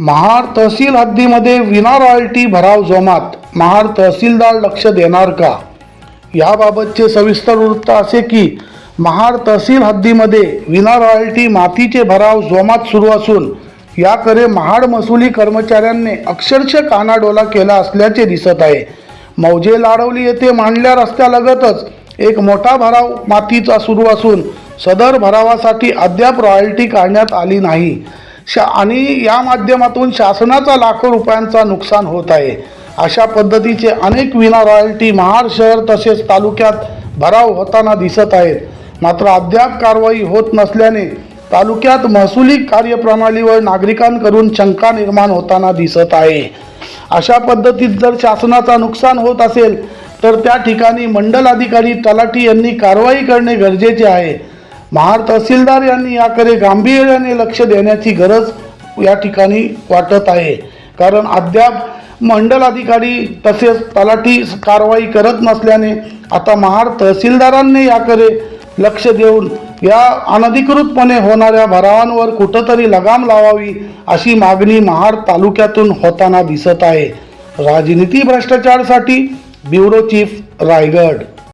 महाड तहसील हद्दीमध्ये विना रॉयल्टी भराव जोमात महाड तहसीलदार लक्ष देणार का? याबाबतचे सविस्तर वृत्त असे की महाड तहसील हद्दीमध्ये विना रॉयल्टी मातीचे भराव जोमात सुरू असून याकडे महाड महसुली कर्मचाऱ्यांनी अक्षरशः कानाडोला केला असल्याचे दिसत आहे. मौजे लाडवली येथे मांडल्या रस्त्यालगतच एक मोठा भराव मातीचा सुरू असून सदर भरावासाठी अद्याप रॉयल्टी काढण्यात आली नाही. शा आणि या माध्यमातून शासनाचा लाखो रुपयांचा नुकसान होत आहे. अशा पद्धतीचे अनेक विना रॉयल्टी महाड शहर तसेच तालुक्यात भराव होताना दिसत आहेत. मात्र अद्याप कारवाई होत नसल्याने तालुक्यात महसुली कार्यप्रणालीवर नागरिकांकडून शंका निर्माण होताना दिसत आहे. अशा पद्धतीत जर शासनाचा नुकसान होत असेल तर त्या ठिकाणी मंडल अधिकारी तलाठी यांनी कारवाई करणे गरजेचे आहे. महाड तहसीलदार यांनी याकडे गांभीर्याने लक्ष देण्याची गरज या ठिकाणी वाटत आहे. कारण अद्याप मंडल अधिकारी तसेच तलाठी कारवाई करत नसल्याने आता महाड तहसीलदारांनी याकडे लक्ष देऊन या अनधिकृतपणे होणाऱ्या भरावांवर कुठंतरी लगाम लावावी अशी मागणी महाड तालुक्यातून होताना दिसत आहे. राजनीती भ्रष्टाचारसाठी ब्युरो चीफ रायगड